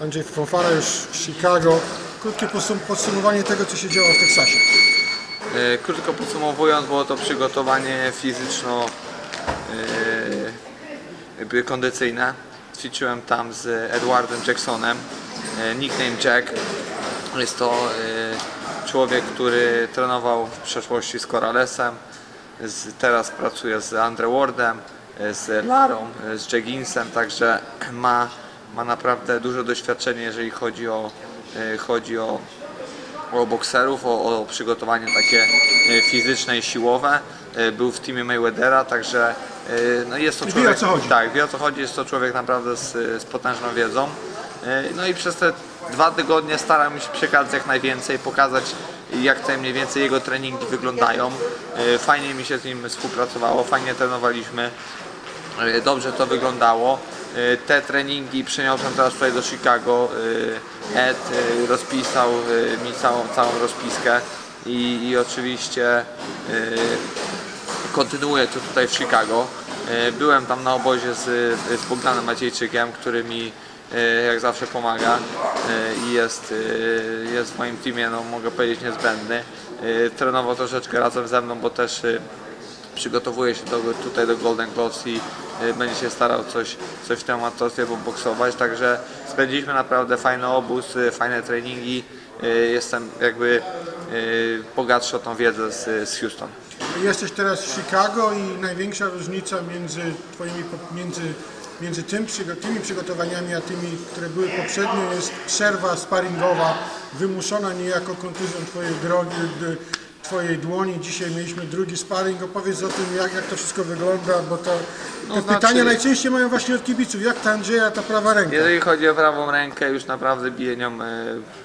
Andrzej Fonfara już z Chicago. Krótkie podsum- podsumowanie tego, co się działo w Teksasie. E, Krótko podsumowując, było to przygotowanie fizyczno e, jakby kondycyjne. Ćwiczyłem tam z Edwardem Jacksonem, e, nickname Jack. Jest to człowiek, który trenował w przeszłości z Corralesem, teraz pracuje z Andre Wardem, z Larą, z Jagginsem, także ma, ma naprawdę duże doświadczenie, jeżeli chodzi o, e, chodzi o o bokserów, o, o przygotowanie takie e, fizyczne i siłowe. E, Był w teamie Mayweathera, także no jest to I wie, człowiek. o co chodzi. Tak, wie o co chodzi, jest to człowiek naprawdę z, z potężną wiedzą. No i przez te dwa tygodnie starałem się przekazać jak najwięcej, pokazać jak te mniej więcej jego treningi wyglądają. Fajnie mi się z nim współpracowało, fajnie trenowaliśmy. Dobrze to wyglądało. E, Te treningi przeniosłem teraz tutaj do Chicago. E, Ed e, rozpisał mi całą, całą rozpiskę i, i oczywiście kontynuuję to tutaj w Chicago. Byłem tam na obozie z, z Bogdanem Maciejczykiem, który mi jak zawsze pomaga i jest, jest w moim teamie, no mogę powiedzieć, niezbędny. Trenował troszeczkę razem ze mną, bo też przygotowuje się do, tutaj do Golden Gloves i będzie się starał coś, coś w tym amatorstwie boksować, także spędziliśmy naprawdę fajny obóz, y, fajne treningi, y, jestem jakby y, bogatszy o tą wiedzę z, z Houston. Jesteś teraz w Chicago i największa różnica między, twoimi, między, między tym, tymi przygotowaniami a tymi, które były poprzednio jest przerwa sparingowa wymuszona niejako kontuzją twojej drogi, twojej dłoni. Dzisiaj mieliśmy drugi sparring. Opowiedz o tym, jak, jak to wszystko wygląda, bo to, te No, znaczy- pytania najczęściej mają właśnie od kibiców. Jak ta Andrzeja, ta prawa ręka? Jeżeli chodzi o prawą rękę, już naprawdę biję nią y,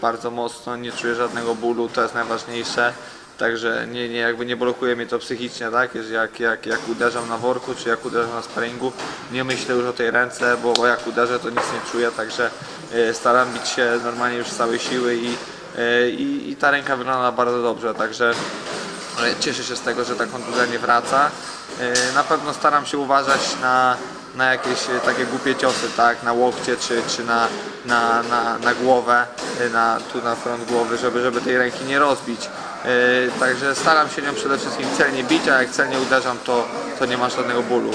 bardzo mocno, nie czuję żadnego bólu, to jest najważniejsze. Także nie, nie, jakby nie blokuje mnie to psychicznie, tak? Jak, jak, jak uderzam na worku, czy jak uderzam na sparingu, nie myślę już o tej ręce, bo, jak uderzę, to nic nie czuję, także y, staram bić się normalnie już z całej siły i, i, i ta ręka wygląda bardzo dobrze, także ale Cieszę się z tego, że ta kontuzja nie wraca. Yy, Na pewno staram się uważać na, na jakieś e, takie głupie ciosy, tak, na łokcie czy, czy na, na, na, na głowę, e, na, tu na front głowy, żeby, żeby tej ręki nie rozbić. Także staram się nią przede wszystkim celnie bić, a jak celnie uderzam, to, to nie ma żadnego bólu.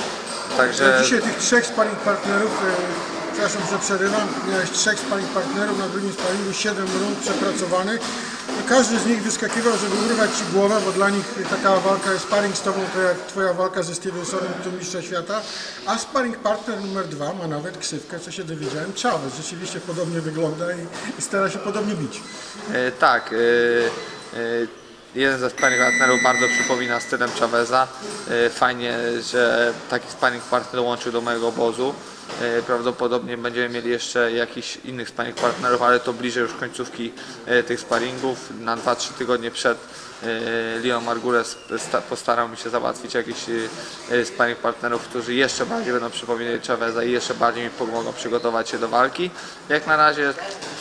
Także Dzisiaj tych trzech sparring partnerów, e, przepraszam, że przerywam, miałeś trzech sparring partnerów, na drugim sparingu siedem rund przepracowanych. Każdy z nich wyskakiwał, żeby urwać Ci głowę, bo dla nich taka walka, sparring z Tobą to jak Twoja walka ze Stevensonem, tu mistrza świata. A sparring partner numer dwa ma nawet ksywkę, co się dowiedziałem, Chavez. Rzeczywiście podobnie wygląda i, i stara się podobnie bić. E, Tak. e, e, Jeden ze sparring partnerów bardzo przypomina stylem Chaveza. E, Fajnie, że taki sparring partner dołączył do mojego obozu. E, Prawdopodobnie będziemy mieli jeszcze jakichś innych sparring partnerów, ale to bliżej już końcówki e, tych sparingów. Na 2-3 tygodnie przed e, Leon Margures sta- postarał mi się załatwić jakichś sparring partnerów, którzy jeszcze bardziej będą przypominać Chaveza i jeszcze bardziej mi pomogą przygotować się do walki. Jak na razie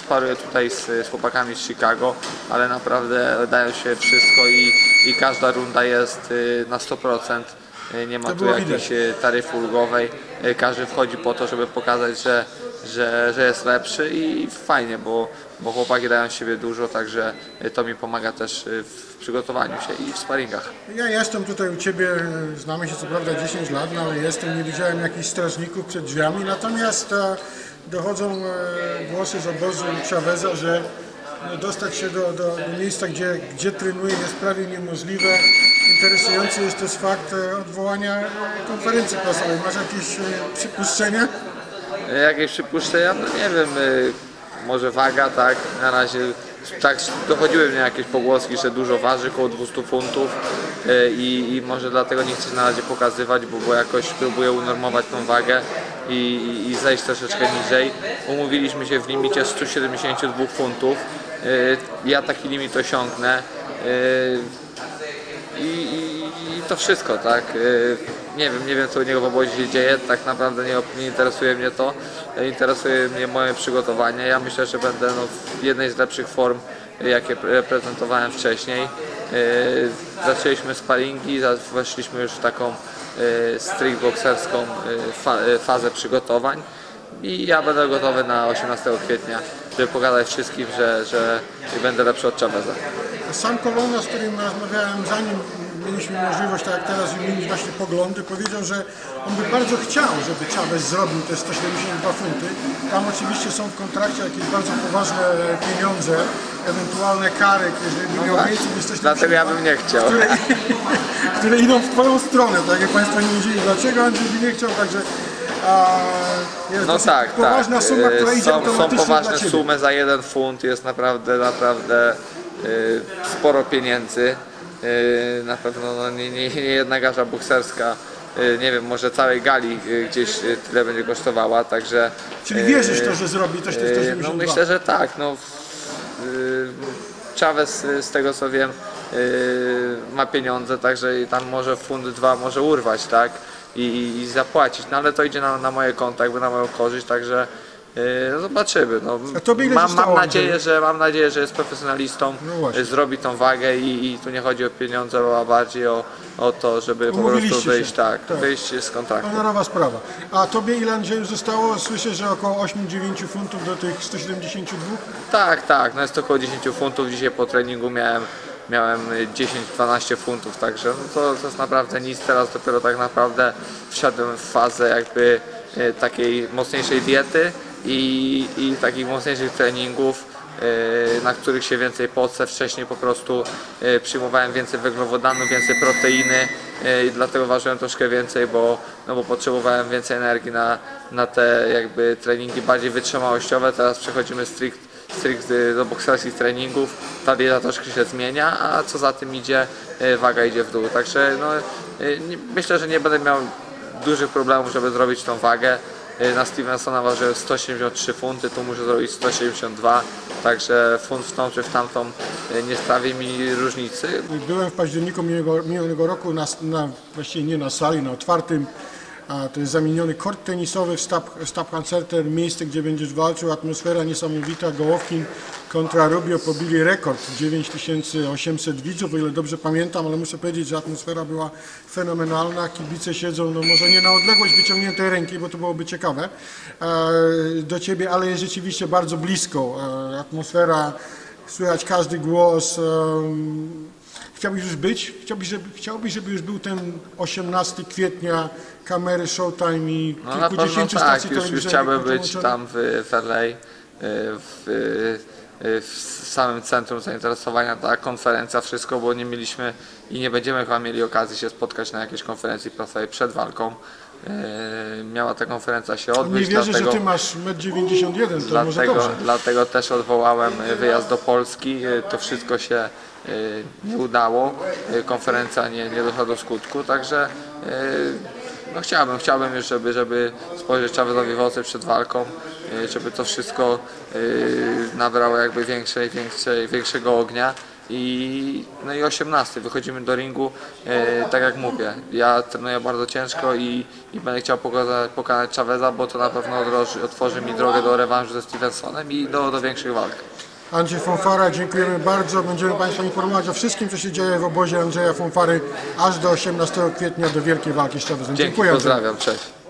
sparuję tutaj z, z chłopakami z Chicago, ale naprawdę dają się wszystko i, i każda runda jest na 100%. Y, Nie ma To tu jakiejś taryfy ulgowej. Y, Każdy wchodzi po to, żeby pokazać, że, że, że jest lepszy i fajnie, bo, bo chłopaki dają siebie dużo, także y, to mi pomaga też y, w przygotowaniu się i w sparingach. Ja jestem tutaj u Ciebie, e, znamy się co prawda 10 lat, no ale jestem, nie widziałem jakichś strażników przed drzwiami, natomiast e, dochodzą e, głosy z obozu Chaveza, że dostać się do, do, do miejsca, gdzie, gdzie trenuje jest prawie niemożliwe. Interesujący jest też fakt e, odwołania e, konferencji prasowej. Masz jakieś e, przypuszczenia? E, Jakieś przypuszczenia? No nie wiem, może waga, tak, na razie tak dochodziły mnie jakieś pogłoski, że dużo waży, około 200 funtów i, i może dlatego nie chcę na razie pokazywać, bo, bo jakoś próbuję unormować tą wagę i, i, zejść troszeczkę niżej. Umówiliśmy się w limicie 172 funtów, y, ja taki limit osiągnę. y, i, i, i to wszystko, tak? Yy, Nie wiem, nie wiem co u niego w obozie się dzieje, tak naprawdę nie, nie interesuje mnie to. Interesuje mnie moje przygotowanie. Ja myślę, że będę no, w jednej z lepszych form, jakie reprezentowałem wcześniej. Zaczęliśmy sparingi, weszliśmy już w taką yy, strict bokserską fa- yy, fazę przygotowań. i ja będę gotowy na 18 kwietnia, żeby pokazać wszystkim, że, że będę lepszy od Chaveza. Sam Kolona, z którym rozmawiałem zanim mieliśmy możliwość, tak jak teraz, wymienić właśnie poglądy, powiedział, że on by bardzo chciał, żeby Chavez zrobił te 172 funty. Tam oczywiście są w kontrakcie jakieś bardzo poważne pieniądze, ewentualne kary, jeżeli by miał więcej niż 172 Dlatego ja bym nie chciał. które, które idą w Twoją stronę, tak jak Państwo nie wiedzieli dlaczego Andrzej by nie chciał, także jest No dosyć tak, poważna tak. suma, która E, idzie Są, są poważne sumy za jeden funt, jest naprawdę, naprawdę e, sporo pieniędzy. E, Na pewno no, nie, nie, nie jedna garza bokserska, e, nie wiem, może całej gali e, gdzieś tyle będzie kosztowała, także... Czyli wierzysz w to, że zrobi też te e, 172? No myślę, że tak. No, w- Chavez z tego co wiem ma pieniądze, także tam może funt dwa może urwać, tak? I, i zapłacić, no ale to idzie na, na moje konta, jakby na moją korzyść, także y, no zobaczymy. No, mam, mam, nadzieję, że, mam nadzieję, że jest profesjonalistą, No y, zrobi tą wagę i, i tu nie chodzi o pieniądze, a bardziej o, o to, żeby po prostu wyjść, tak, Tak. wyjść z kontraktu. Honorowa sprawa. A Tobie ile Andrzeju zostało? Słyszę, że około 8-9 funtów do tych 172? Tak, tak, no jest to około 10 funtów. Dzisiaj po treningu miałem, miałem 10-12 funtów, także no to, to jest naprawdę nic. Teraz dopiero tak naprawdę wszedłem w fazę jakby e, takiej mocniejszej diety i, i takich mocniejszych treningów, e, na których się więcej pocę. Wcześniej po prostu e, przyjmowałem więcej węglowodanów, więcej proteiny e, i dlatego ważyłem troszkę więcej, bo, no bo potrzebowałem więcej energii na, na te jakby treningi bardziej wytrzymałościowe. Teraz przechodzimy strict, strict do bokserskich treningów. Ta dieta troszkę się zmienia, a co za tym idzie, waga idzie w dół. Także no, myślę, że nie będę miał dużych problemów, żeby zrobić tą wagę. E, Na Stevensona ważyłem 173 funty, tu muszę zrobić 172, także funt w tą czy w tamtą e, nie sprawi mi różnicy. Byłem w październiku minionego, minionego roku, na, na, właściwie nie na sali, na otwartym, a to jest zamieniony kort tenisowy w Stab, miejsce, gdzie będziesz walczył, atmosfera niesamowita, Gołowkin kontra Rubio pobili rekord, 9800 widzów, o ile dobrze pamiętam, ale muszę powiedzieć, że atmosfera była fenomenalna, kibice siedzą, no może nie na odległość wyciągniętej ręki, bo to byłoby ciekawe, e, do Ciebie, ale jest rzeczywiście bardzo blisko, e, atmosfera, słychać każdy głos, em, Chciałbyś już być? Chciałbyś, żeby, chciałbyś, żeby już był ten 18 kwietnia, kamery Showtime i No na pewno kilkudziesięciu tak, stacji już, już chciałbym być tam w w LA, y, w, y, w samym centrum zainteresowania, ta konferencja, wszystko, bo nie mieliśmy i nie będziemy chyba mieli okazji się spotkać na jakiejś konferencji prasowej przed walką. Y, Miała ta konferencja się Nie odbyć, wierzę, dlatego, że ty masz 1,91 m, to może dlatego, dobrze. dlatego też odwołałem y, wyjazd do Polski. Y, To wszystko się nie udało, konferencja nie, nie doszła do skutku, także no chciałbym, chciałbym już, żeby, żeby spojrzeć Chavezowi w oczy przed walką, żeby to wszystko nabrało jakby większej, większej, większego ognia. I, no i 18, wychodzimy do ringu, e, tak jak mówię, ja trenuję bardzo ciężko i, i będę chciał pokazać, pokonać Chaveza, bo to na pewno odroży, otworzy mi drogę do rewanżu ze Stevensonem i do, do większych walk. Andrzej Fonfara, dziękujemy bardzo. Będziemy Państwa informować o wszystkim, co się dzieje w obozie Andrzeja Fonfary aż do 18 kwietnia, do wielkiej walki z Chavezem. Dzięki, Dziękuję. Pozdrawiam, cześć.